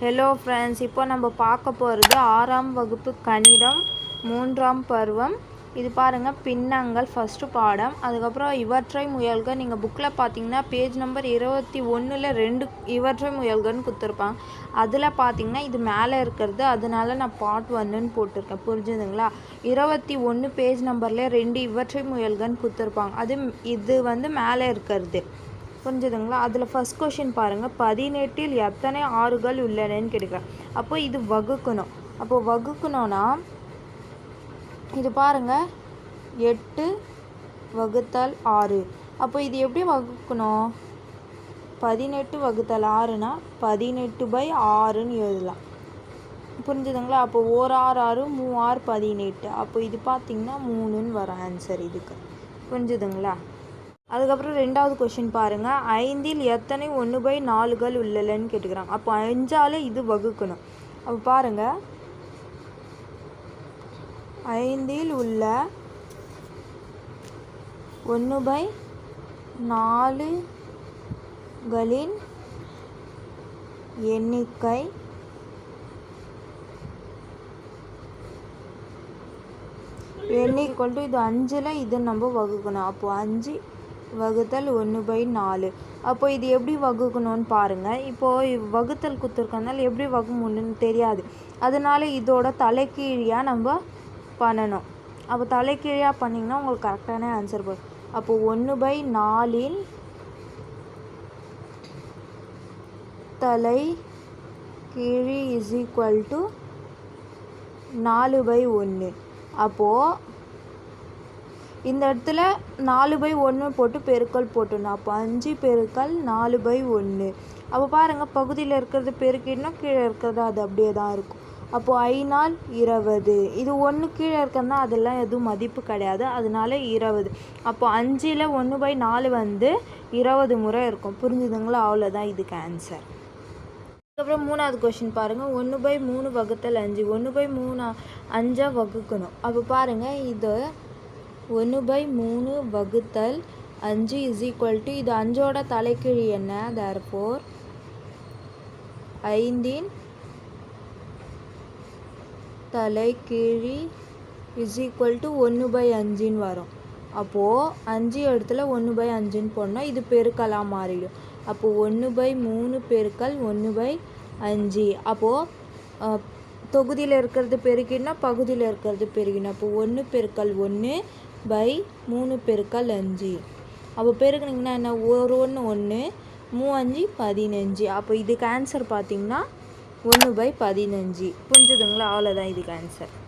Hello friends இப்போ நம்ம பார்க்க போகிறது ஆறாம் வகுப்பு கணிதம் மூன்றாம் பருவம். இது பாருங்கள் பின்னங்கள் ஃபஸ்ட்டு பாடம். அதுக்கப்புறம் இவற்றை முயல்க நீங்கள் புக்கில் பார்த்தீங்கன்னா பேஜ் நம்பர் இருபத்தி ஒன்றில் ரெண்டு இவற்றை முயல்கன்னு கொடுத்துருப்பாங்க. அதில் பார்த்தீங்கன்னா இது மேலே இருக்கிறது. அதனால நான் பார்ட் ஒன்றுன்னு போட்டிருக்கேன். புரிஞ்சுதுங்களா? இருபத்தி ஒன்று பேஜ் நம்பரில் ரெண்டு இவற்றை முயல்கன்னு கொடுத்துருப்பாங்க. அது இது வந்து மேலே இருக்கிறது. புரிஞ்சுதுங்களா? அதில் ஃபஸ்ட் கொஷின் பாருங்கள் பதினெட்டில் எத்தனை ஆறுகள் உள்ளனன்னு கேட்குறேன் அப்போ இது வகுக்கணும். அப்போ வகுக்கணும்னா இது பாருங்கள் எட்டு வகுத்தல் ஆறு. அப்போ இது எப்படி வகுக்கணும்? பதினெட்டு வகுத்தல் ஆறுனா பதினெட்டு பை ஆறுன்னு எழுதலாம். புரிஞ்சுதுங்களா? அப்போ ஓர் ஆறு ஆறு மூ ஆறு பதினெட்டு. அப்போ இது பார்த்திங்கன்னா மூணுன்னு வரும் ஆன்சர் இதுக்கு. புரிஞ்சுதுங்களா? அதுக்கப்புறம் ரெண்டாவது கொஷின் பாருங்கள் ஐந்தில் எத்தனை ஒன்று பை நாலுகள் உள்ளலன்னு கேட்டுக்கிறாங்க. அப்போ அஞ்சால் இது வகுக்கணும். அப்போ பாருங்கள் ஐந்தில் உள்ள ஒன்று பை நாலுகளின் எண்ணிக்கை எண்ணிக்கொண்டு இது அஞ்சில் இது நம்ம வகுக்கணும். அப்போது அஞ்சு வகுத்தல் ஒன்று பை நாலு. அப்போ இது எப்படி வகுக்கணும்னு பாருங்கள் இப்போது வகுத்தல் குத்துருக்கனால எப்படி வகுமுன்னு தெரியாது. அதனால இதோட தலைக்கீழியாக நம்ம பண்ணணும். அப்போ தலைக்கீழியாக பண்ணிங்கன்னா உங்களுக்கு கரெக்டான ஆன்சர் வரும். அப்போது ஒன்று பை நாலின் தலை கீழி இஸ் ஈக்குவல் டு நாலு பை ஒன்று அப்போது இந்த இடத்துல நாலு பை ஒன்று போட்டு பெருக்கல் போட்டுடணும். அப்போ அஞ்சு பெருக்கல் நாலு பை ஒன்று அப்போ பாருங்கள் பகுதியில் இருக்கிறது பெருக்கிடனா கீழே இருக்கிறது அது அப்படியே தான் இருக்கும். அப்போது ஐநாள் இருபது. இது ஒன்று கீழே இருக்கிறதுனா அதெல்லாம் எதுவும் மதிப்பு கிடையாது. அதனால இருபது. அப்போ அஞ்சில் ஒன்று பை நாலு வந்து இருபது முறை இருக்கும். புரிஞ்சுதுங்களா? அவ்வளோதான் இதுக்கு ஆன்சர் அதுக்கப்புறம் மூணாவது கொஷின் பாருங்கள் ஒன்று பை மூணு வகுத்தல் அஞ்சு. ஒன்று பை மூணு அஞ்சா வகுக்கணும். அப்போ பாருங்கள் இது ஒன்று பை மூணு வகுத்தல் அஞ்சு இஸ் ஈக்குவல் டு இது அஞ்சோட தலைக்கீழி என்ன? தேர் ஃபோர் ஐந்தின் தலைக்கீழி இஸ் ஈக்குவல் டு ஒன்று பை அஞ்சுன்னு வரும். அப்போது அஞ்சு இடத்துல ஒன்று பை அஞ்சுன்னு போனால் இது பெருக்கலாக மாறிடும். அப்போது ஒன்று பை மூணு பெருக்கல் ஒன்று பை அஞ்சு. அப்போது தொகுதியில் இருக்கிறது பெருகினா பகுதியில் இருக்கிறது பெருகினா. அப்போ ஒன்று பெருக்கல் ஒன்று பை மூணு பெருக்கல் அஞ்சு. அப்போ பெருக்குனிங்கன்னா என்ன? ஒரு ஒன்று ஒன்று மூ அஞ்சு பதினஞ்சு. அப்போ இதுக்கு ஆன்சர் பார்த்தீங்கன்னா ஒன்று பை பதினஞ்சு. புரிஞ்சுதுங்களா? அவ்வளோதான் இதுக்கு ஆன்சர்